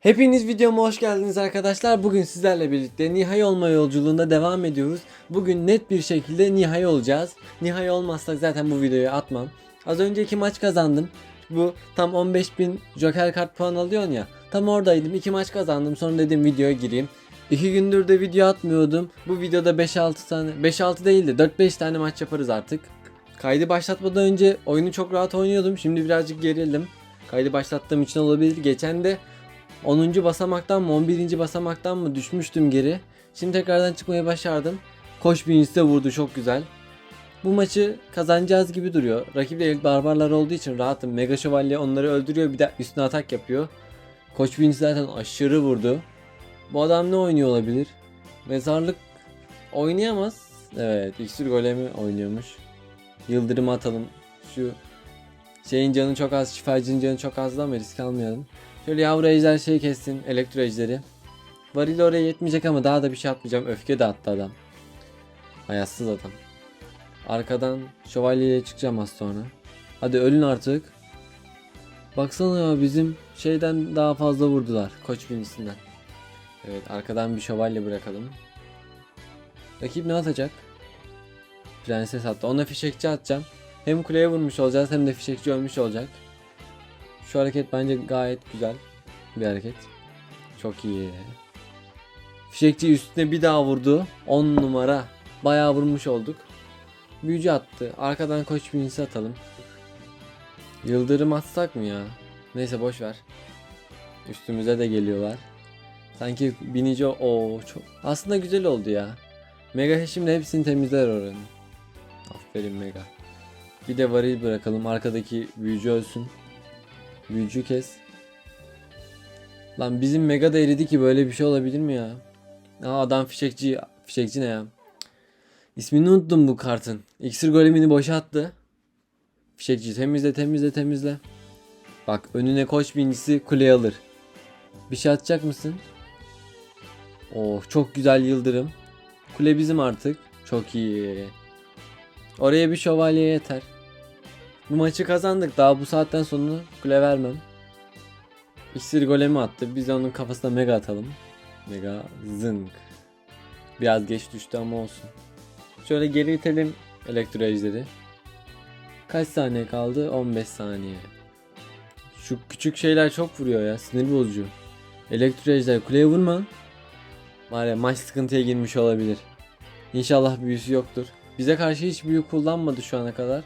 Hepiniz videoma hoş geldiniz arkadaşlar. Bugün sizlerle birlikte nihai olma yolculuğunda devam ediyoruz. Bugün net bir şekilde nihai olacağız. Nihai olmazsak zaten bu videoyu atmam. Az önce iki maç kazandım. Bu tam 15.000 Joker kart puan alıyorsun ya. Tam oradaydım. iki maç kazandım. Sonra dedim videoya gireyim. İki gündür de video atmıyordum. Bu videoda 5-6 tane, 5-6 değil de 4-5 tane maç yaparız artık. Kaydı başlatmadan önce oyunu çok rahat oynuyordum. Şimdi birazcık gerildim. Kaydı başlattığım için olabilir. Geçen de 10. basamaktan mı 11. basamaktan mı düşmüştüm geri. Şimdi tekrardan çıkmayı başardım. Koş birincisi vurdu çok güzel. Bu maçı kazanacağız gibi duruyor. Rakip de elit barbarlar olduğu için rahatım. Mega Şövalye onları öldürüyor bir de üstüne atak yapıyor. Koç birincisi zaten aşırı vurdu. Bu adam ne oynuyor olabilir? Mezarlık oynayamaz. Evet iksir golemi oynuyormuş. Yıldırım atalım. Şu şeyin canı çok az, şifacının canı çok az ama risk almayalım. Şöyle yavru ejder şey kessin. Elektro ejderi. Varil oraya yetmeyecek ama daha da bir şey atmayacağım. Öfke de attı adam. Hayatsız adam. Arkadan şövalyeyle çıkacağım az sonra. Hadi ölün artık. Baksana ya bizim şeyden daha fazla vurdular. Koç birincisinden. Evet arkadan bir şövalye bırakalım. Rakip ne atacak? Prenses attı. Ona fişekçi atacağım. Hem kuleye vurmuş olacağız hem de fişekçi ölmüş olacak. Şu hareket bence gayet güzel bir hareket. Çok iyi. Fişekçi üstüne bir daha vurdu. 10 numara. Bayağı vurmuş olduk. Büyücü attı. Arkadan koç binisi atalım. Yıldırım atsak mı ya? Neyse boş ver. Üstümüze de geliyorlar. Sanki binici o çok aslında güzel oldu ya. Mega şimdi hepsini temizler oranı. Aferin Mega. Bir de varil bırakalım. Arkadaki büyücü ölsün. Büyücü kes. Lan bizim mega da eridi ki böyle bir şey olabilir mi ya? Aa adam fişekçi. Fişekçi ne ya? İsmini unuttum bu kartın. İksir golemini boşa attı. Fişekçi temizle temizle temizle. Bak önüne koç binicisi kule alır. Bir şey atacak mısın? Oh çok güzel yıldırım. Kule bizim artık. Çok iyi. Oraya bir şövalye yeter. Bu maçı kazandık. Daha bu saatten sonra kule vermem. İksir golemi attı. Biz onun kafasına mega atalım. Mega zınk. Biraz geç düştü ama olsun. Şöyle geri itelim elektro. Kaç saniye kaldı? 15 saniye. Şu küçük şeyler çok vuruyor ya. Sinir bozucu. Elektro ejder kuleye vurma. Var ya maç sıkıntıya girmiş olabilir. İnşallah büyüsü yoktur. Bize karşı hiç büyü kullanmadı şu ana kadar.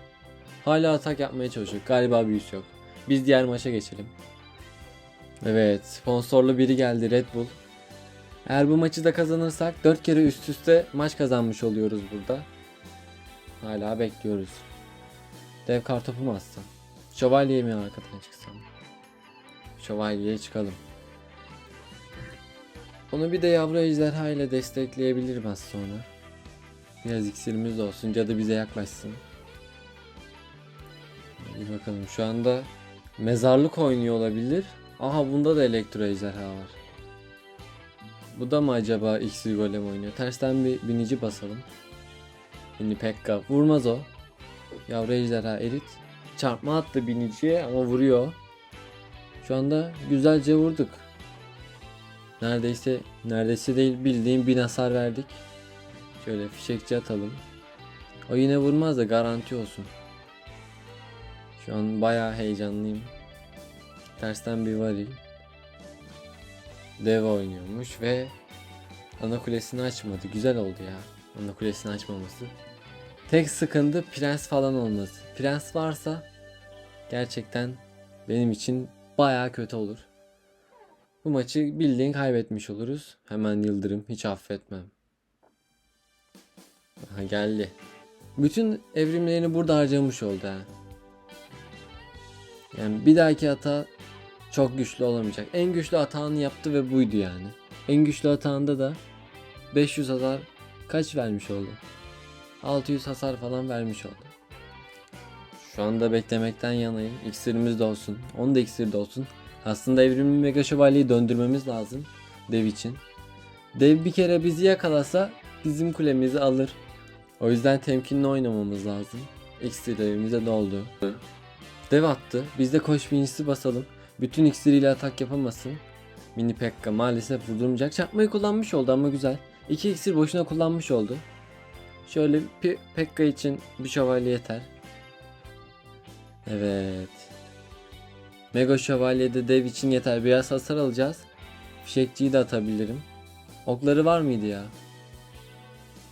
Hala atak yapmaya çalışıyor. Galiba büyüsü yok. Biz diğer maça geçelim. Evet, sponsorlu biri geldi Red Bull. Eğer bu maçı da kazanırsak 4 kere üst üste maç kazanmış oluyoruz burada. Hala bekliyoruz. Dev kartopu mu atsam? Şövalye'ye mi arkadan çıksam? Şövalye'ye çıkalım. Onu bir de yavru ejderha ile destekleyebilirim az sonra. Biraz iksirimiz olsun. Cadı bize yaklaşsın. Bir bakalım şu anda mezarlık oynuyor olabilir. Aha bunda da elektro ejderha var. Bu da mı acaba iksir golem oynuyor? Tersten bir binici basalım. Bini Pekka. Vurmaz o. Yavru ejderha erit. Çarpma attı biniciye ama vuruyor. Şu anda güzelce vurduk. Neredeyse neredeyse değil bildiğim bin hasar verdik. Şöyle fişekçi atalım. O yine vurmaz da garanti olsun. Şu an bayağı heyecanlıyım. Tersten bir varil. Dev oynuyormuş ve ana kulesini açmadı. Güzel oldu ya. Ana kulesini açmaması. Tek sıkıntı prens falan olması. Prens varsa gerçekten benim için bayağı kötü olur. Bu maçı bildiğin kaybetmiş oluruz. Hemen yıldırım hiç affetmem. Aha geldi. Bütün evrimlerini burada harcamış oldu ha. Yani bir dahaki hata çok güçlü olamayacak. En güçlü hatanı yaptı ve buydu yani. En güçlü hatağında da 500 hasar kaç vermiş oldu? 600 hasar falan vermiş oldu. Şu anda beklemekten yanayım. İksirimiz de olsun. Onun da iksiri de olsun. Aslında evrimli mega şövalyeyi döndürmemiz lazım. Dev için. Dev bir kere bizi yakalasa bizim kulemizi alır. O yüzden temkinli oynamamız lazım. İksir evimize doldu. Dev attı. Biz de koş binicisi basalım. Bütün iksiriyle atak yapamasın. Mini Pekka maalesef vurdurmayacak. Çarpmayı kullanmış oldu ama güzel. İki iksir boşuna kullanmış oldu. Şöyle Pe- Pekka için bir şövalye yeter. Evet. Mega şövalye de dev için yeter. Biraz hasar alacağız. Fişekçiyi de atabilirim. Okları var mıydı ya?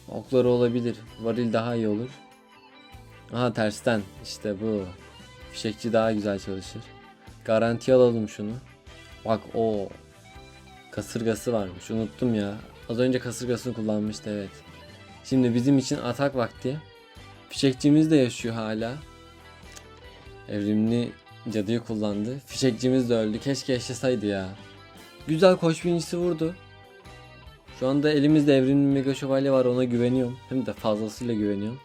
Okları olabilir. Varil daha iyi olur. Aha tersten. İşte bu. Fişekçi daha güzel çalışır. Garanti alalım şunu. Bak o kasırgası varmış. Unuttum ya. Az önce kasırgasını kullanmıştı evet. Şimdi bizim için atak vakti. Fişekçimiz de yaşıyor hala. Evrimli cadıyı kullandı. Fişekçimiz de öldü. Keşke yaşasaydı ya. Güzel koş birincisi vurdu. Şu anda elimizde evrimli mega şövalye var ona güveniyorum. Hem de fazlasıyla güveniyorum.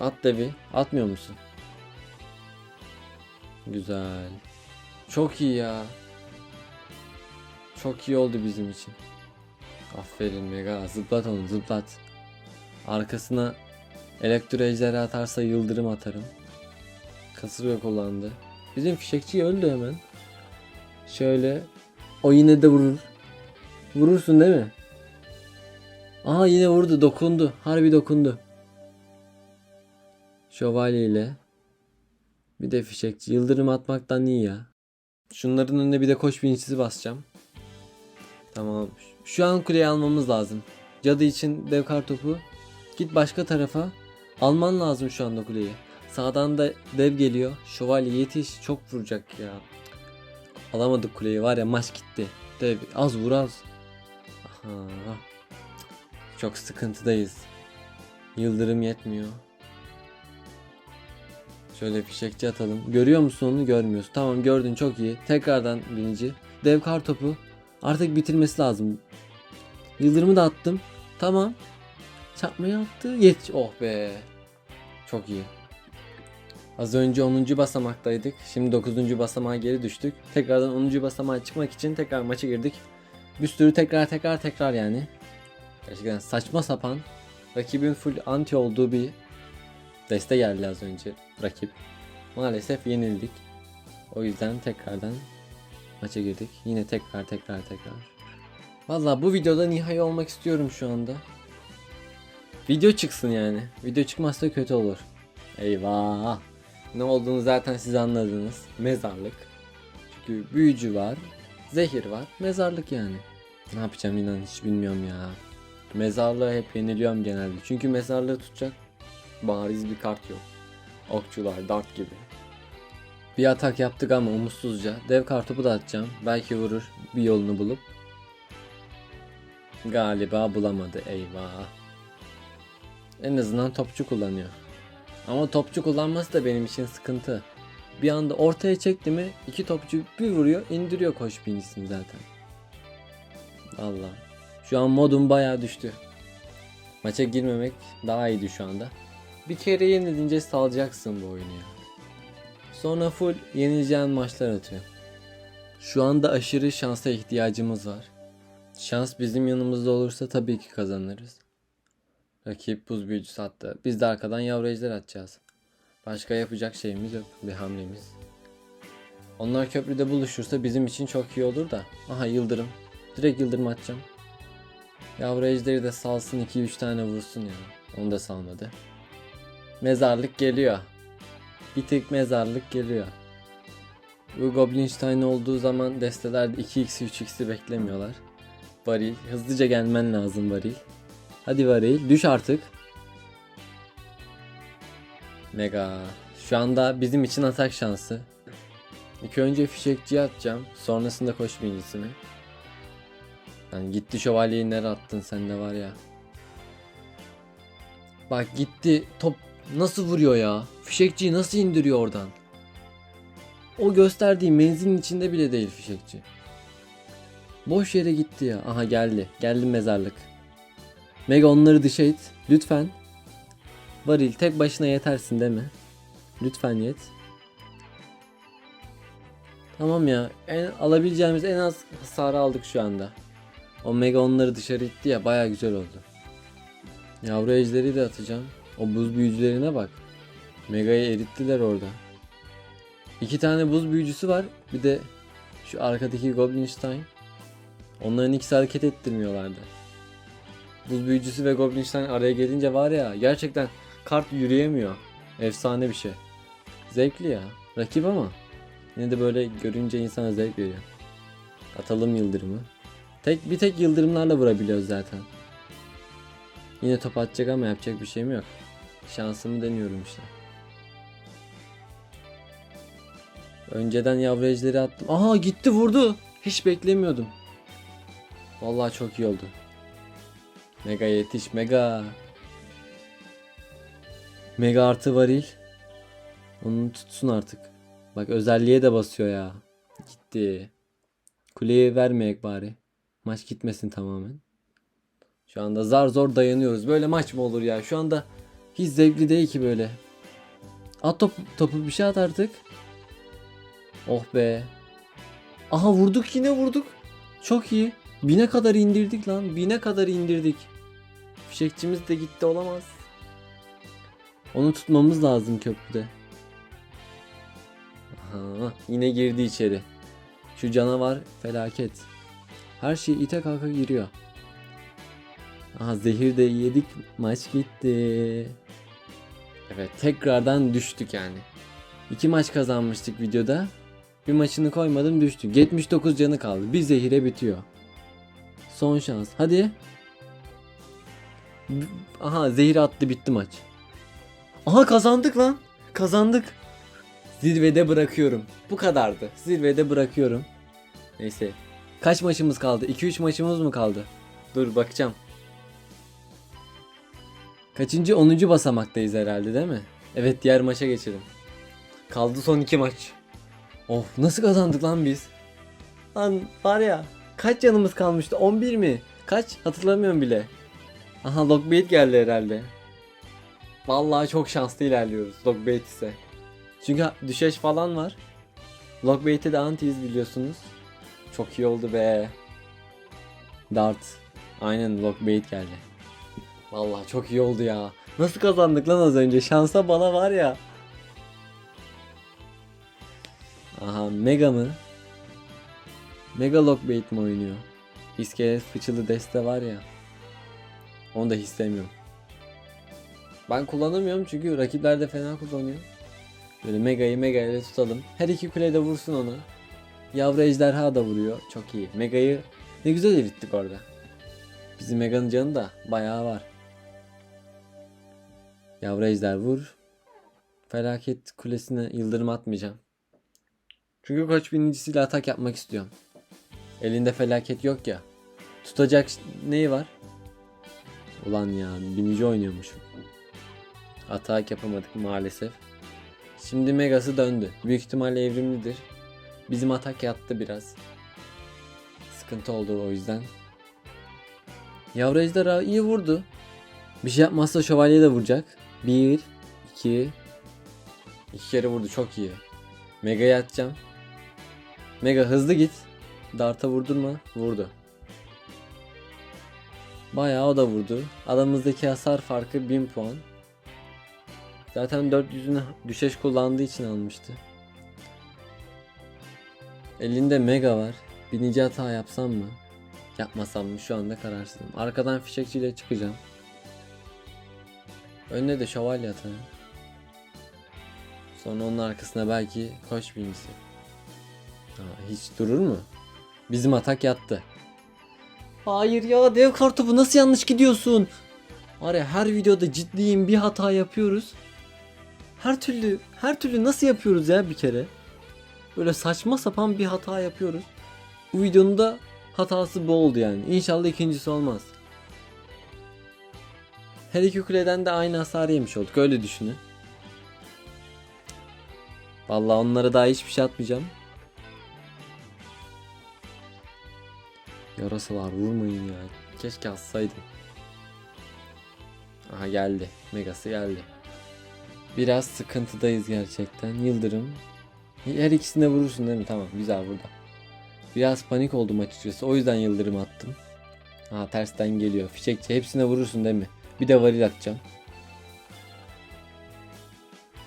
At devi. Atmıyor musun? Güzel. Çok iyi ya. Çok iyi oldu bizim için. Aferin Mega. Zıplat onu zıplat. Arkasına elektro ejderi atarsa yıldırım atarım. Kasırga kullandı. Bizim fişekçi öldü hemen. Şöyle. O yine de vurur. Vurursun değil mi? Aha yine vurdu. Dokundu. Harbi dokundu. Şövalye ile. Bir de fişekçi. Yıldırım atmaktan iyi ya. Şunların önüne bir de koş bilinçsizi basacağım. Tamam. Şu an kuleyi almamız lazım. Cadı için dev kartopu. Git başka tarafa. Alman lazım şu anda kuleyi. Sağdan da dev geliyor. Şövalye yetiş. Çok vuracak ya. Alamadık kuleyi var ya maç gitti. Dev az vur az. Aha. Çok sıkıntıdayız. Yıldırım yetmiyor. Şöyle fişekçi atalım. Görüyor musun onu? Görmüyorsun. Tamam gördün çok iyi. Tekrardan birinci. Dev kar topu. Artık bitirmesi lazım. Yıldırımı da attım. Tamam. Çarpmayı attı. Yet. Oh be. Çok iyi. Az önce 10. basamaktaydık. Şimdi 9. basamağa geri düştük. Tekrardan 10. basamağa çıkmak için tekrar maça girdik. Bir sürü tekrar tekrar tekrar yani. Gerçekten saçma sapan. Rakibin full anti olduğu bir deste geldi az önce rakip. Maalesef yenildik. O yüzden tekrardan maça girdik. Yine tekrar tekrar tekrar. Valla bu videoda nihai olmak istiyorum şu anda. Video çıksın yani. Video çıkmazsa kötü olur. Eyvah. Ne olduğunu zaten siz anladınız. Mezarlık. Çünkü büyücü var. Zehir var. Mezarlık yani. Ne yapacağım inan hiç bilmiyorum ya. Mezarlığı hep yeniliyorum genelde. Çünkü mezarlığı tutacak bariz bir kart yok. Okçular, dart gibi. Bir atak yaptık ama umutsuzca. Dev kartopu da atacağım. Belki vurur bir yolunu bulup. Galiba bulamadı eyvah. En azından topçu kullanıyor. Ama topçu kullanması da benim için sıkıntı. Bir anda ortaya çekti mi iki topçu bir vuruyor indiriyor koş birincisini zaten. Valla. Şu an modum bayağı düştü. Maça girmemek daha iyiydi şu anda. Bir kere yenilince salacaksın bu oyunu ya. Sonra full yenileceğin maçlar atıyor. Şu anda aşırı şansa ihtiyacımız var. Şans bizim yanımızda olursa tabii ki kazanırız. Rakip buz büyücüsü attı. Biz de arkadan yavru atacağız. Başka yapacak şeyimiz yok. Bir hamlemiz. Onlar köprüde buluşursa bizim için çok iyi olur da. Aha yıldırım. Direkt yıldırım atacağım. Yavru ejderi de salsın 2-3 tane vursun ya. Onu da salmadı. Mezarlık geliyor. Bir tık mezarlık geliyor. Bu Goblinstein olduğu zaman destelerde 2x 3x'i beklemiyorlar. Varil. Hızlıca gelmen lazım Varil. Hadi Varil. Düş artık. Mega. Şu anda bizim için atak şansı. İlk önce fişekçiye atacağım. Sonrasında koş birincisini. Yani gitti şövalyeyi nereye attın sen de var ya. Bak gitti top nasıl vuruyor ya? Fişekçiyi nasıl indiriyor oradan? O gösterdiği menzilin içinde bile değil fişekçi. Boş yere gitti ya. Aha geldi. Geldi mezarlık. Mega onları dışa it. Lütfen. Varil tek başına yetersin değil mi? Lütfen yet. Tamam ya. En, alabileceğimiz en az hasarı aldık şu anda. O Mega onları dışarı itti ya baya güzel oldu. Yavru ejderi de atacağım. O buz büyücülerine bak. Mega'yı erittiler orada. İki tane buz büyücüsü var. Bir de şu arkadaki Goblinstein. Onların ikisi hareket ettirmiyorlardı. Buz büyücüsü ve Goblinstein araya gelince var ya gerçekten kart yürüyemiyor. Efsane bir şey. Zevkli ya. Rakip ama. Yine de böyle görünce insana zevk veriyor. Atalım yıldırımı. Tek bir tek yıldırımlarla vurabiliyoruz zaten. Yine top atacak ama yapacak bir şeyim yok. Şansımı deniyorum işte. Önceden yavru ejderi attım. Aha gitti vurdu. Hiç beklemiyordum. Vallahi çok iyi oldu. Mega yetiş mega. Mega artı varil. Onu tutsun artık. Bak özelliğe de basıyor ya. Gitti. Kuleye vermeyek bari. Maç gitmesin tamamen. Şu anda zar zor dayanıyoruz. Böyle maç mı olur ya? Şu anda hiç zevkli değil ki böyle. At top, topu bir şey at artık. Oh be. Aha vurduk yine vurduk. Çok iyi. Bine kadar indirdik lan. Bine kadar indirdik. Fişekçimiz de gitti olamaz. Onu tutmamız lazım köprüde. Aha, yine girdi içeri. Şu canavar felaket. Her şey ite kalka giriyor. Aha zehir de yedik. Maç gitti. Evet tekrardan düştük yani. İki maç kazanmıştık videoda. Bir maçını koymadım düştük. 79 canı kaldı. Bir zehire bitiyor. Son şans. Hadi. Aha zehir attı bitti maç. Aha kazandık lan. Kazandık. Zirvede bırakıyorum. Bu kadardı. Zirvede bırakıyorum. Neyse. Kaç maçımız kaldı? 2-3 maçımız mı kaldı? Dur bakacağım. Kaçıncı? 10. basamaktayız herhalde değil mi? Evet diğer maça geçelim. Kaldı son 2 maç. Of nasıl kazandık lan biz? Lan var ya kaç canımız kalmıştı? 11 mi? Kaç? Hatırlamıyorum bile. Aha Lockbait geldi herhalde. Vallahi çok şanslı ilerliyoruz Lockbait ise. Çünkü düşeş falan var. Lockbait'e de antiyiz biliyorsunuz. Çok iyi oldu be. Dart. Aynen Lockbait geldi. Vallahi çok iyi oldu ya. Nasıl kazandık lan az önce? Şansa bana var ya. Aha Mega mı? Mega Lockbait mi oynuyor? İskelet fıçılı deste var ya. Onu da istemiyorum. Ben kullanamıyorum çünkü rakipler de fena kullanıyor. Böyle Mega'yı Mega ile tutalım. Her iki kule de vursun onu. Yavru ejderha da vuruyor. Çok iyi. Mega'yı ne güzel erittik orada. Bizim Mega'nın canı da bayağı var. Yavru ejder vur. Felaket kulesine yıldırım atmayacağım. Çünkü koç binicisiyle atak yapmak istiyorum. Elinde felaket yok ya. Tutacak neyi var? Ulan ya binici oynuyormuş. Atak yapamadık maalesef. Şimdi Megası döndü. Büyük ihtimalle evrimlidir. Bizim atak yattı biraz. Sıkıntı oldu o yüzden. Yavru ejderha iyi vurdu. Bir şey yapmazsa şövalye de vuracak. Bir, iki, iki kere vurdu çok iyi. Mega'ya atacağım. Mega hızlı git. Dart'a vurdurma. Vurdu. Bayağı o da vurdu. Aramızdaki hasar farkı 1000 puan. Zaten 400'ünü düşeş kullandığı için almıştı. Elinde mega var. Binici hata yapsam mı? Yapmasam mı? Şu anda kararsızım. Arkadan fişekçiyle çıkacağım. Önüne de şövalye atarım. Sonra onun arkasına belki koş binicisi. Ha, hiç durur mu? Bizim atak yattı. Hayır ya dev kartopu nasıl yanlış gidiyorsun? Var ya her videoda ciddiyim bir hata yapıyoruz. Her türlü her türlü nasıl yapıyoruz ya bir kere? Böyle saçma sapan bir hata yapıyoruz. Bu videonun da hatası bu oldu yani. İnşallah ikincisi olmaz. Her iki kuleden de aynı hasar yemiş olduk öyle düşünün. Vallahi onlara daha hiçbir şey atmayacağım. Yarasalar vurmayın ya. Keşke atsaydım. Aha geldi. Megası geldi. Biraz sıkıntıdayız gerçekten. Yıldırım. Her ikisine vurursun değil mi? Tamam güzel burada. Biraz panik oldum açıkçası. O yüzden yıldırım attım. Ha tersten geliyor. Fişekçi hepsine vurursun değil mi? Bir de varil atacağım.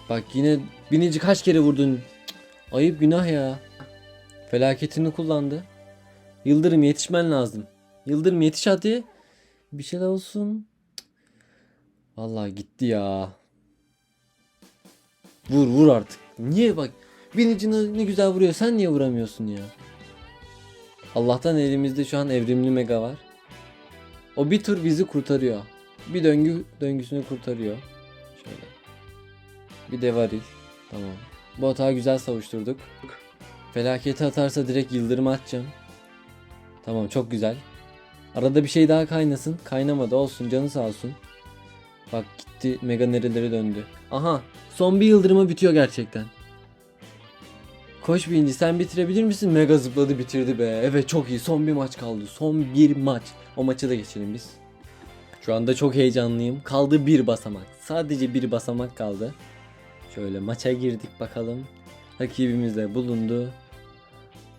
Bak yine binici kaç kere vurdun? Ayıp günah ya. Felaketini kullandı. Yıldırım yetişmen lazım. Yıldırım yetiş hadi. Bir şeyler olsun. Vallahi gitti ya. Vur vur artık. Niye bak. Binici ne güzel vuruyor. Sen niye vuramıyorsun ya? Allah'tan elimizde şu an evrimli mega var. O bir tur bizi kurtarıyor. Bir döngü döngüsünü kurtarıyor. Şöyle. Bir de varil. Tamam. Bu hatağı güzel savuşturduk. Felaketi atarsa direkt yıldırım atacağım. Tamam çok güzel. Arada bir şey daha kaynasın. Kaynamadı olsun canı sağ olsun. Bak gitti mega nerelere döndü. Aha son bir yıldırıma bitiyor gerçekten. Koş birinci sen bitirebilir misin? Mega zıpladı bitirdi be. Evet çok iyi son bir maç kaldı. Son bir maç. O maçı da geçelim biz. Şu anda çok heyecanlıyım. Kaldı bir basamak. Sadece bir basamak kaldı. Şöyle maça girdik bakalım. Rakibimiz de bulundu.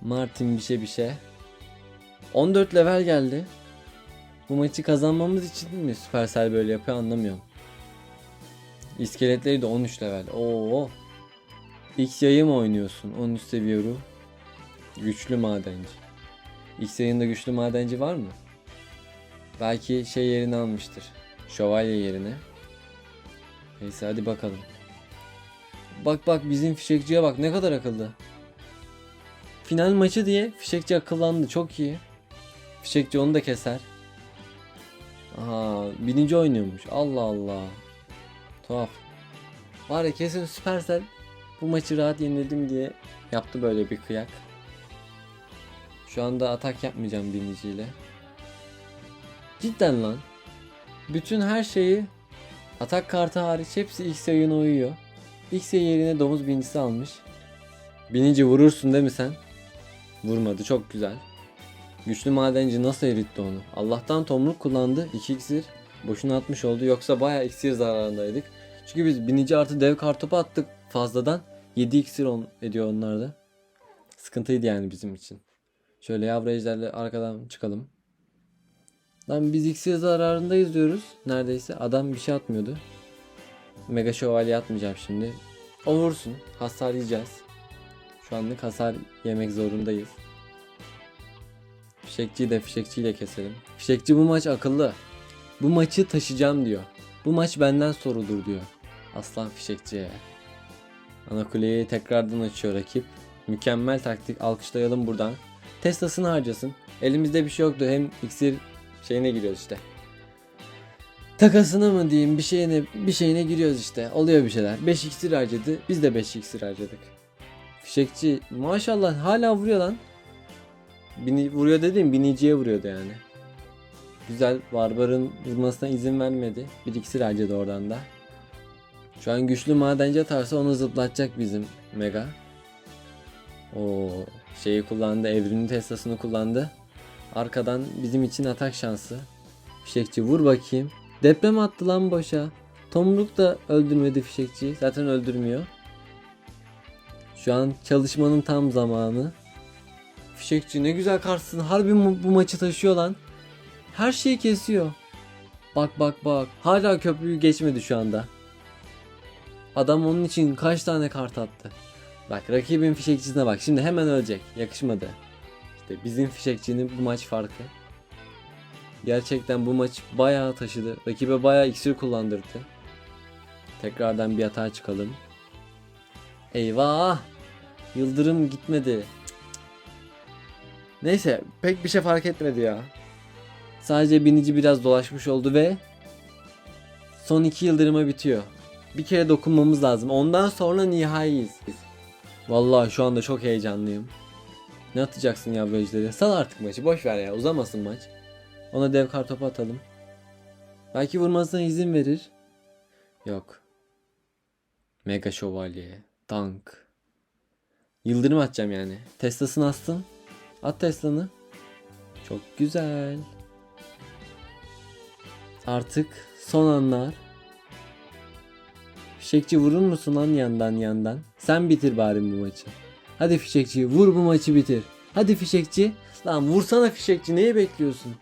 Martin bir şey bir şey. 14 level geldi. Bu maçı kazanmamız için mi Supercell böyle yapıyor anlamıyorum. İskeletleri de 13 level. Oo. X yayı mı oynuyorsun? 13 seviye ruh. Güçlü madenci. X yayında güçlü madenci var mı? Belki şey yerini almıştır. Şövalye yerine. Neyse hadi bakalım. Bak bak bizim fişekçiye bak ne kadar akıllı. Final maçı diye fişekçi akıllandı çok iyi. Fişekçi onu da keser. Aha bininci oynuyormuş. Allah Allah. Tuhaf. Var ya kesin Supercell bu maçı rahat yenildim diye yaptı böyle bir kıyak. Şu anda atak yapmayacağım biniciyle. Cidden lan. Bütün her şeyi atak kartı hariç hepsi X yayına uyuyor. X yerine domuz binicisi almış. Binici vurursun değil mi sen? Vurmadı çok güzel. Güçlü madenci nasıl eritti onu? Allah'tan tomruk kullandı. 2 iksir. Boşuna atmış oldu. Yoksa bayağı iksir zararındaydık. Çünkü biz binici artı dev kartopu attık fazladan. 7 iksir on, ediyor onlarda. Sıkıntıydı yani bizim için. Şöyle yavru ejderle arkadan çıkalım. Lan biz iksir zararındayız diyoruz. Neredeyse. Adam bir şey atmıyordu. Mega şövalye atmayacağım şimdi. O vursun. Hasar yiyeceğiz. Şu anlık hasar yemek zorundayız. Fişekçiyi de fişekçiyle keselim. Fişekçi bu maç akıllı. Bu maçı taşıyacağım diyor. Bu maç benden sorulur diyor. Aslan fişekçiye. Ana kuleyi tekrardan açıyor rakip. Mükemmel taktik. Alkışlayalım buradan. Teslasını harcasın. Elimizde bir şey yoktu. Hem iksir şeyine giriyoruz işte. Takasına mı diyeyim bir şeyine bir şeyine giriyoruz işte. Oluyor bir şeyler. 5 iksir harcadı. Biz de 5 iksir harcadık. Fişekçi maşallah hala vuruyor lan. Bini, vuruyor dediğim biniciye vuruyordu yani. Güzel Barbar'ın vurmasına izin vermedi. Bir iksir harcadı oradan da. Şu an güçlü madenci atarsa onu zıplatacak bizim Mega. O şeyi kullandı, evrimli testasını kullandı. Arkadan bizim için atak şansı. Fişekçi vur bakayım. Deprem attı lan boşa. Tomruk da öldürmedi fişekçiyi. Zaten öldürmüyor. Şu an çalışmanın tam zamanı. Fişekçi ne güzel karşısın. Harbi bu maçı taşıyor lan. Her şeyi kesiyor. Bak bak bak. Hala köprüyü geçmedi şu anda. Adam onun için kaç tane kart attı. Bak rakibin fişekçisine bak. Şimdi hemen ölecek. Yakışmadı. İşte bizim fişekçinin bu maç farkı. Gerçekten bu maç bayağı taşıdı. Rakibe bayağı iksir kullandırdı. Tekrardan bir hata çıkalım. Eyvah! Yıldırım gitmedi. Cık cık. Neyse pek bir şey fark etmedi ya. Sadece binici biraz dolaşmış oldu ve son iki yıldırıma bitiyor. Bir kere dokunmamız lazım. Ondan sonra nihaiyiz. Vallahi şu anda çok heyecanlıyım. Ne atacaksın yavru ejderi? Sal artık maçı. Boş ver ya. Uzamasın maç. Ona dev kartopu atalım. Belki vurmasına izin verir. Yok. Mega şövalye. Tank. Yıldırım atacağım yani. Teslasını astın. At Tesla'nı. Çok güzel. Artık son anlar. Fişekçi vurur musun lan yandan yandan? Sen bitir bari bu maçı. Hadi fişekçi vur bu maçı bitir. Hadi fişekçi. Lan vursana fişekçi neyi bekliyorsun?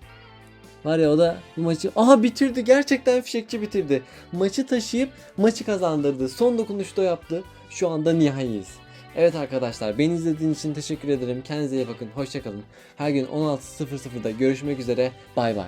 Var ya o da bu maçı aha bitirdi gerçekten fişekçi bitirdi. Maçı taşıyıp maçı kazandırdı. Son dokunuşta yaptı. Şu anda nihaiyiz. Evet arkadaşlar beni izlediğiniz için teşekkür ederim. Kendinize iyi bakın. Hoşçakalın. Her gün 16.00'da görüşmek üzere. Bay bay.